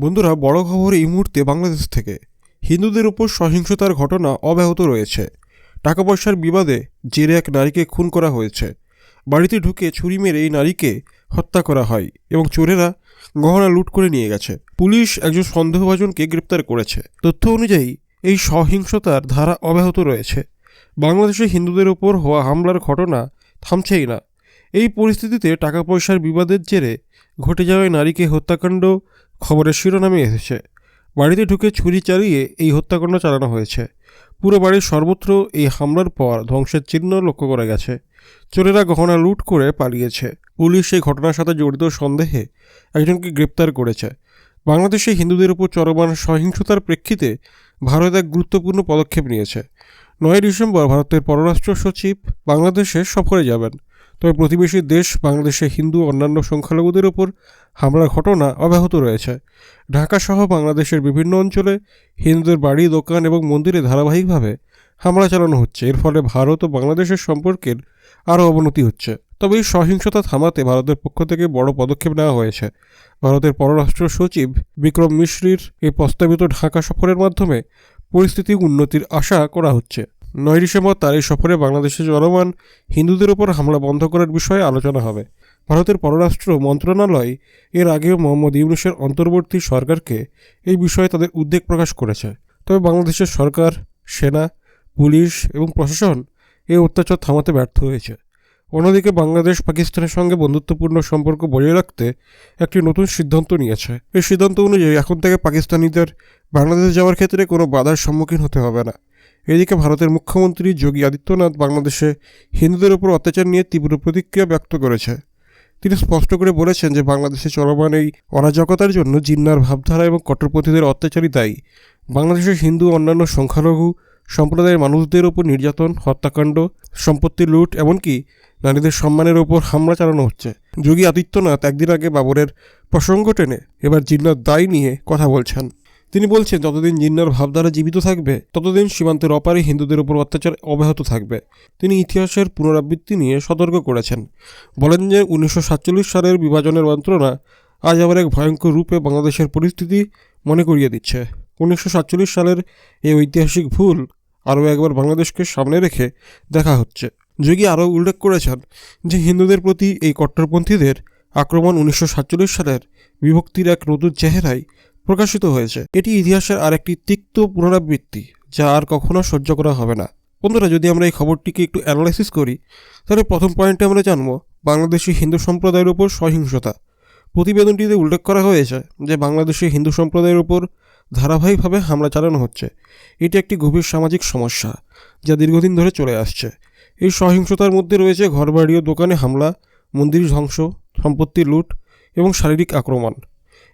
বন্ধুরা, বড় খবর এই মুহূর্তে বাংলাদেশ থেকে। হিন্দুদের উপর সহিংসতার ঘটনা অব্যাহত রয়েছে। টাকা পয়সার বিবাদে জেরে এক নারীকে খুন করা হয়েছে। বাড়িতে ঢুকে ছুরি মেরে এই নারীকে হত্যা করা হয় এবং চোরেরা গহনা লুট করে নিয়ে গেছে। পুলিশ একজন সন্দেহভাজনকে গ্রেপ্তার করেছে। তথ্য অনুযায়ী, এই সহিংসতার ধারা অব্যাহত রয়েছে। বাংলাদেশে হিন্দুদের ওপর হওয়া হামলার ঘটনা থামছেই না। এই পরিস্থিতিতে টাকা পয়সার বিবাদের জেরে ঘটে যাওয়া নারীকে হত্যাকাণ্ড খবরের শিরোনামে এসেছে, বাড়িতে ঢুকে ছুরি চালিয়ে এই হত্যাকাণ্ড চালানো হয়েছে। পুরো বাড়ির সর্বত্র এই হামলার পর ধ্বংসের চিহ্ন লক্ষ্য করা গেছে। চোরেরা গহনা লুট করে পালিয়েছে। পুলিশ এই ঘটনার সাথে জড়িত সন্দেহে একজনকে গ্রেপ্তার করেছে। বাংলাদেশে হিন্দুদের উপর চলমান সহিংসতার প্রেক্ষিতে ভারত এক গুরুত্বপূর্ণ পদক্ষেপ নিয়েছে। নয় ডিসেম্বর ভারতের পররাষ্ট্র সচিব বাংলাদেশে সফরে যাবেন। তবে প্রতিবেশী দেশ, বাংলাদেশে হিন্দু অন্যান্য সংখ্যালঘুদের ওপর হামলার ঘটনা অব্যাহত রয়েছে। ঢাকা সহ বাংলাদেশের বিভিন্ন অঞ্চলে হিন্দুদের বাড়ি, দোকান এবং মন্দিরে ধারাবাহিকভাবে হামলা চালানো হচ্ছে। এর ফলে ভারত ও বাংলাদেশের সম্পর্কের আরও অবনতি হচ্ছে। তবে এই সহিংসতা থামাতে ভারতের পক্ষ থেকে বড় পদক্ষেপ নেওয়া হয়েছে। ভারতের পররাষ্ট্র সচিব বিক্রম মিশ্রির এই প্রস্তাবিত ঢাকা সফরের মাধ্যমে পরিস্থিতি উন্নতির আশা করা হচ্ছে। নয় ডিসেম্বর তার এই সফরে বাংলাদেশে চলমান হিন্দুদের ওপর হামলা বন্ধ করার বিষয়ে আলোচনা হবে। ভারতের পররাষ্ট্র মন্ত্রণালয় এর আগেও মোহাম্মদ ইউনুসের অন্তর্বর্তী সরকারকে এই বিষয়ে তাদের উদ্বেগ প্রকাশ করেছে। তবে বাংলাদেশের সরকার, সেনা, পুলিশ এবং প্রশাসন এই অত্যাচার থামাতে ব্যর্থ হয়েছে। অন্যদিকে বাংলাদেশ পাকিস্তানের সঙ্গে বন্ধুত্বপূর্ণ সম্পর্ক বজায় রাখতে একটি নতুন সিদ্ধান্ত নিয়েছে। এই সিদ্ধান্ত অনুযায়ী এখন থেকে পাকিস্তানিদের বাংলাদেশ যাওয়ার ক্ষেত্রে কোনো বাধার সম্মুখীন হতে হবে না। এদিকে ভারতের মুখ্যমন্ত্রী যোগী আদিত্যনাথ বাংলাদেশে হিন্দুদের উপর অত্যাচার নিয়ে তীব্র প্রতিক্রিয়া ব্যক্ত করেছে। তিনি স্পষ্ট করে বলেছেন যে বাংলাদেশে চলমান এই অরাজকতার জন্য জিন্নার ভাবধারা এবং কট্টরপন্থীদের অত্যাচারই দায়ী। বাংলাদেশের হিন্দু অন্যান্য সংখ্যালঘু সম্প্রদায়ের মানুষদের ওপর নির্যাতন, হত্যাকাণ্ড, সম্পত্তি লুট, এমনকি নারীদের সম্মানের ওপর হামলা চালানো হচ্ছে। যোগী আদিত্যনাথ একদিন আগে বাবরের প্রসঙ্গ টেনে এবার জিন্নার দায় নিয়ে কথা বলছেন। তিনি বলছেন, যতদিন জিন্নার ভাবধারা জীবিত থাকবে, ততদিন সীমান্তের অপারে হিন্দুদের উপর অত্যাচার অব্যাহত থাকবে। তিনি ইতিহাসের পুনরাবৃত্তি নিয়ে সতর্ক করেছেন। বলেন যে, উনিশশো সাতচল্লিশ সালের বিভাজনের যন্ত্রণা আজ আবার এক ভয়ঙ্কর রূপে বাংলাদেশের পরিস্থিতি মনে করিয়ে দিচ্ছে। উনিশশো সাতচল্লিশ সালের এই ঐতিহাসিক ভুল আরও একবার বাংলাদেশকে সামনে রেখে দেখা হচ্ছে। যোগী আরও উল্লেখ করেছেন যে, হিন্দুদের প্রতি এই কট্টরপন্থীদের আক্রমণ উনিশশো সাতচল্লিশ সালের বিভক্তির এক নতুন চেহারায় প্রকাশিত হয়েছে। এটি ইতিহাসের আরেকটি তিক্ত পুনরাবৃত্তি, যা আর কখনো সহ্য করা হবে না। বন্ধুরা, যদি আমরা এই খবরটিকে একটু অ্যানালাইসিস করি, তাহলে প্রথম পয়েন্টে আমরা জানব বাংলাদেশি হিন্দু সম্প্রদায়ের উপর সহিংসতা। প্রতিবেদনটিতে উল্লেখ করা হয়েছে যে বাংলাদেশি হিন্দু সম্প্রদায়ের উপর ধারাবাহিকভাবে হামলা চালানো হচ্ছে। এটি একটি গভীর সামাজিক সমস্যা, যা দীর্ঘদিন ধরে চলে আসছে। এই সহিংসতার মধ্যে রয়েছে ঘরবাড়ি ও দোকানে হামলা, মন্দির ধ্বংস, সম্পত্তি লুট এবং শারীরিক আক্রমণ।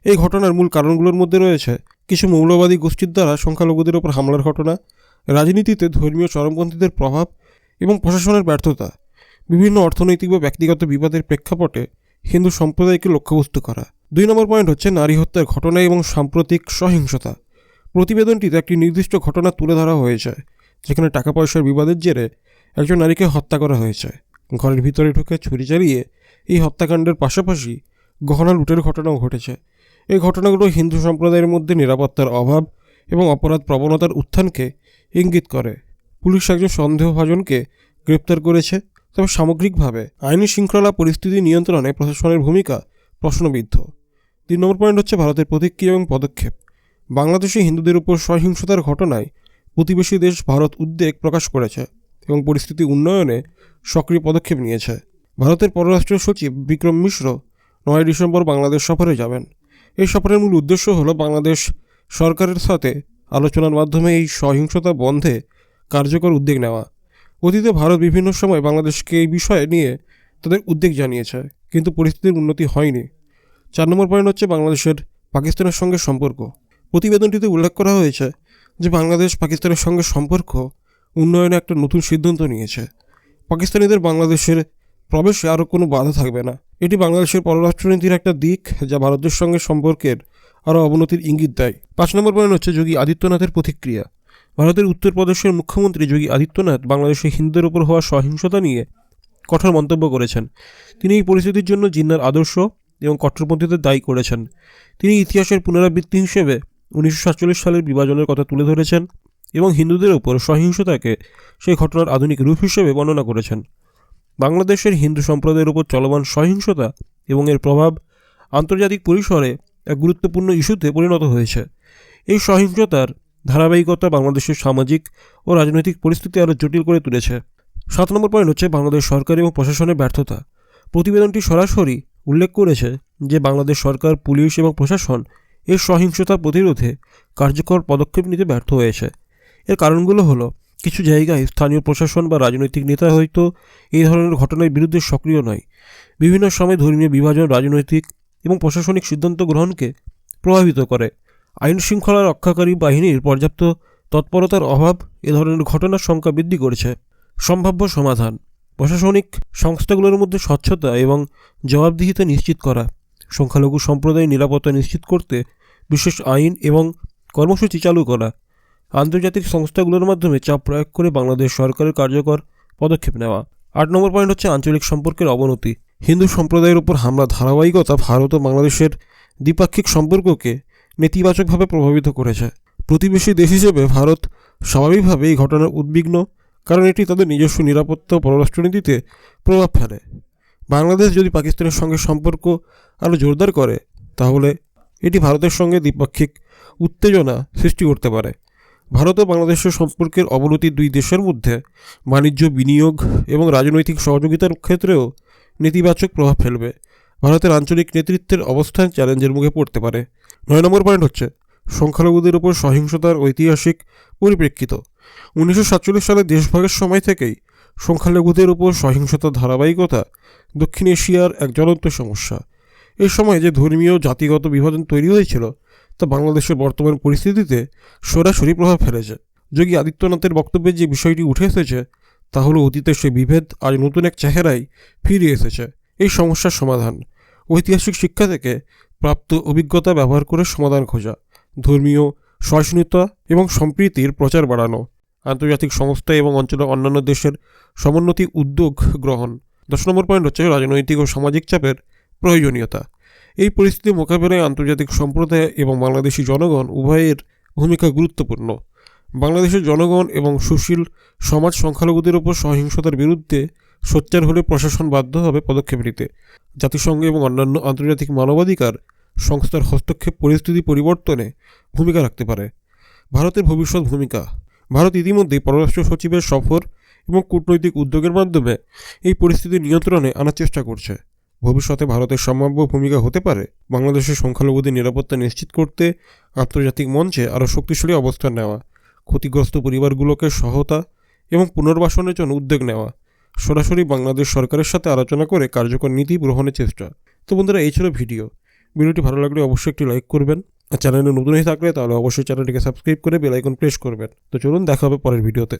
এই ঘটনার মূল কারণগুলোর মধ্যে রয়েছে কিছু মৌলবাদী গোষ্ঠীর দ্বারা সংখ্যালঘুদের ওপর হামলার ঘটনা, রাজনীতিতে ধর্মীয় চরমপন্থীদের প্রভাব এবং প্রশাসনের ব্যর্থতা, বিভিন্ন অর্থনৈতিক বা ব্যক্তিগত বিবাদের প্রেক্ষাপটে হিন্দু সম্প্রদায়কে লক্ষ্যবস্তু করা। দুই নম্বর পয়েন্ট হচ্ছে নারী হত্যার ঘটনা এবং সাম্প্রতিক সহিংসতা। প্রতিবেদনটিতে একটি নির্দিষ্ট ঘটনা তুলে ধরা হয়েছে, যেখানে টাকা পয়সার বিবাদের জেরে একজন নারীকে হত্যা করা হয়েছে। ঘরের ভিতরে ঢুকে ছুরি চালিয়ে এই হত্যাকাণ্ডের পাশাপাশি গহনা লুটের ঘটনাও ঘটেছে। এই ঘটনাগুলো হিন্দু সম্প্রদায়ের মধ্যে নিরাপত্তার অভাব এবং অপরাধ প্রবণতার উত্থানকে ইঙ্গিত করে। পুলিশ একজন সন্দেহভাজনকে গ্রেপ্তার করেছে, তবে সামগ্রিকভাবে আইনি শৃঙ্খলা পরিস্থিতি নিয়ন্ত্রণে প্রশাসনের ভূমিকা প্রশ্নবিদ্ধ। তিন নম্বর পয়েন্ট হচ্ছে ভারতের প্রতিক্রিয়া এবং পদক্ষেপ। বাংলাদেশে হিন্দুদের উপর সহিংসতার ঘটনায় প্রতিবেশী দেশ ভারত উদ্বেগ প্রকাশ করেছে এবং পরিস্থিতি উন্নয়নে সক্রিয় পদক্ষেপ নিয়েছে। ভারতের পররাষ্ট্র সচিব বিক্রম মিশ্র নয় ডিসেম্বর বাংলাদেশ সফরে যাবেন। এই সফরের মূল উদ্দেশ্য হল বাংলাদেশ সরকারের সাথে আলোচনার মাধ্যমে এই সহিংসতা বন্ধে কার্যকর উদ্যোগ নেওয়া। অতীতে ভারত বিভিন্ন সময় বাংলাদেশকে এই বিষয়ে নিয়ে তাদের উদ্বেগ জানিয়েছে, কিন্তু পরিস্থিতির উন্নতি হয়নি। চার নম্বর পয়েন্ট হচ্ছে বাংলাদেশের পাকিস্তানের সঙ্গে সম্পর্ক। প্রতিবেদনটিতে উল্লেখ করা হয়েছে যে বাংলাদেশ পাকিস্তানের সঙ্গে সম্পর্ক উন্নয়নে একটা নতুন সিদ্ধান্ত নিয়েছে। পাকিস্তানিদের বাংলাদেশের প্রবেশে আরও কোনো বাধা থাকবে না। এটি বাংলাদেশের পররাষ্ট্রনীতির একটা দিক যা ভারতের সঙ্গে সম্পর্কের আরও অবনতির ইঙ্গিত দেয়। পাঁচ নম্বর পয়েন্ট হচ্ছে যোগী আদিত্যনাথের প্রতিক্রিয়া। ভারতের উত্তরপ্রদেশের মুখ্যমন্ত্রী যোগী আদিত্যনাথ বাংলাদেশে হিন্দুদের উপর হওয়া সহিংসতা নিয়ে কঠোর মন্তব্য করেছেন। তিনি এই পরিস্থিতির জন্য জিন্নার আদর্শ এবং কট্টরপন্থীদের দায়ী করেছেন। তিনি ইতিহাসের পুনরাবৃত্তি হিসেবে উনিশশো সাতচল্লিশ সালের বিভাজনের কথা তুলে ধরেছেন এবং হিন্দুদের ওপর সহিংসতাকে সেই ঘটনার আধুনিক রূপ হিসেবে বর্ণনা করেছেন। বাংলাদেশের হিন্দু সম্প্রদায়ের উপর চলমান সহিংসতা এবং এর প্রভাব আন্তর্জাতিক পরিসরে এক গুরুত্বপূর্ণ ইস্যুতে পরিণত হয়েছে। এই সহিংসতার ধারাবাহিকতা বাংলাদেশের সামাজিক ও রাজনৈতিক পরিস্থিতি আরও জটিল করে তুলেছে। সাত নম্বর পয়েন্ট হচ্ছে বাংলাদেশ সরকার এবং প্রশাসনের ব্যর্থতা। প্রতিবেদনটি সরাসরি উল্লেখ করেছে যে বাংলাদেশ সরকার, পুলিশ এবং প্রশাসন এর সহিংসতা প্রতিরোধে কার্যকর পদক্ষেপ নিতে ব্যর্থ হয়েছে। এর কারণগুলো হলো কিছু জায়গায় স্থানীয় প্রশাসন বা রাজনৈতিক নেতা হয়তো এই ধরনের ঘটনার বিরুদ্ধে সক্রিয় নয়। বিভিন্ন সময় ধর্মীয় বিভাজন, রাজনৈতিক এবং প্রশাসনিক সিদ্ধান্ত গ্রহণকে প্রভাবিত করে। আইন শৃঙ্খলা রক্ষাকারী বাহিনীর পর্যাপ্ত তৎপরতার অভাব এ ধরনের ঘটনার সংখ্যা বৃদ্ধি করেছে। সম্ভাব্য সমাধান, প্রশাসনিক সংস্থাগুলোর মধ্যে স্বচ্ছতা এবং জবাবদিহিতা নিশ্চিত করা, সংখ্যালঘু সম্প্রদায়ের নিরাপত্তা নিশ্চিত করতে বিশেষ আইন এবং কর্মসূচি চালু করা আন্তর্জাতিক সংস্থাগুলোর মাধ্যমে চাপ প্রয়োগ করে বাংলাদেশ সরকারের কার্যকর পদক্ষেপ নেওয়া। আট নম্বর পয়েন্ট হচ্ছে আঞ্চলিক সম্পর্কের অবনতি। হিন্দু সম্প্রদায়ের উপর হামলা ধারাবাহিকতা ভারত ও বাংলাদেশের দ্বিপাক্ষিক সম্পর্ককে নেতিবাচকভাবে প্রভাবিত করেছে। প্রতিবেশী দেশ হিসেবে ভারত স্বাভাবিকভাবে এই ঘটনার উদ্বিগ্ন, কারণ এটি তাদের নিজস্ব নিরাপত্তা ও পররাষ্ট্রনীতিতে প্রভাব ফেলে। বাংলাদেশ যদি পাকিস্তানের সঙ্গে সম্পর্ক আরও জোরদার করে, তাহলে এটি ভারতের সঙ্গে দ্বিপাক্ষিক উত্তেজনা সৃষ্টি করতে পারে। ভারত ও বাংলাদেশের সম্পর্কের অবনতি দুই দেশের মধ্যে বাণিজ্য, বিনিয়োগ এবং রাজনৈতিক সহযোগিতার ক্ষেত্রেও নেতিবাচক প্রভাব ফেলবে। ভারতের আঞ্চলিক নেতৃত্বের অবস্থান চ্যালেঞ্জের মুখে পড়তে পারে। নয় নম্বর পয়েন্ট হচ্ছে, সংখ্যালঘুদের উপর সহিংসতার ঐতিহাসিক পরিপ্রেক্ষিত। উনিশশো সাতচল্লিশ সালে দেশভাগের সময় থেকেই সংখ্যালঘুদের উপর সহিংসতার ধারাবাহিকতা দক্ষিণ এশিয়ার এক জ্বলন্ত সমস্যা। এই সময় যে ধর্মীয়, জাতিগত বিভাজন তৈরি হয়েছিল তা বাংলাদেশের বর্তমান পরিস্থিতিতে সরাসরি প্রভাব ফেলেছে। যোগী আদিত্যনাথের বক্তব্যে যে বিষয়টি উঠে এসেছে, তা হলো অতীতের সেই বিভেদ আজ নতুন এক চেহারায় ফিরে এসেছে। এই সমস্যার সমাধান। ঐতিহাসিক শিক্ষা থেকে প্রাপ্ত অভিজ্ঞতা ব্যবহার করে সমাধান খোঁজা, ধর্মীয়, সহিষ্ণুতা এবং সম্প্রীতির প্রচার বাড়ানো, আন্তর্জাতিক সংস্থা এবং অঞ্চলের অন্যান্য দেশের সমোন্নতি উদ্যোগ গ্রহণ। দশ নম্বর পয়েন্ট হচ্ছে রাজনৈতিক ও সামাজিক চাপের প্রয়োজনীয়তা। এই পরিস্থিতি মোকাবেলায় আন্তর্জাতিক সম্প্রদায় এবং বাংলাদেশি জনগণ উভয়ের ভূমিকা গুরুত্বপূর্ণ। বাংলাদেশের জনগণ এবং সুশীল সমাজ সংখ্যালঘুদের ওপর সহিংসতার বিরুদ্ধে সোচ্চার হলে প্রশাসন বাধ্য হবে পদক্ষেপ নিতে। জাতিসংঘ এবং অন্যান্য আন্তর্জাতিক মানবাধিকার সংস্থার হস্তক্ষেপ পরিস্থিতি পরিবর্তনে ভূমিকা রাখতে পারে। ভারতের ভবিষ্যৎ ভূমিকা। ভারত ইতিমধ্যেই পররাষ্ট্র সচিবের সফর এবং কূটনৈতিক উদ্যোগের মাধ্যমে এই পরিস্থিতি নিয়ন্ত্রণে আনার চেষ্টা করছে। ভবিষ্যতে ভারতের সম্ভাব্য ভূমিকা হতে পারে। বাংলাদেশের সংখ্যালঘুদের নিরাপত্তা নিশ্চিত করতে আন্তর্জাতিক মঞ্চে আরও শক্তিশালী অবস্থান নেওয়া, ক্ষতিগ্রস্ত পরিবারগুলোকে সহায়তা এবং পুনর্বাসনের জন্য উদ্যোগ নেওয়া, সরাসরি বাংলাদেশ সরকারের সাথে আলোচনা করে কার্যকর নীতি গ্রহণের চেষ্টা। তো বন্ধুরা, এই ছিল ভিডিও। ভিডিওটি ভালো লাগলে অবশ্যই একটি লাইক করবেন। আর চ্যানেলে নতুন হয়ে থাকলে তাহলে অবশ্যই চ্যানেলটিকে সাবস্ক্রাইব করে বেল আইকন প্রেস করবেন। তো চলুন, দেখা হবে পরের ভিডিওতে।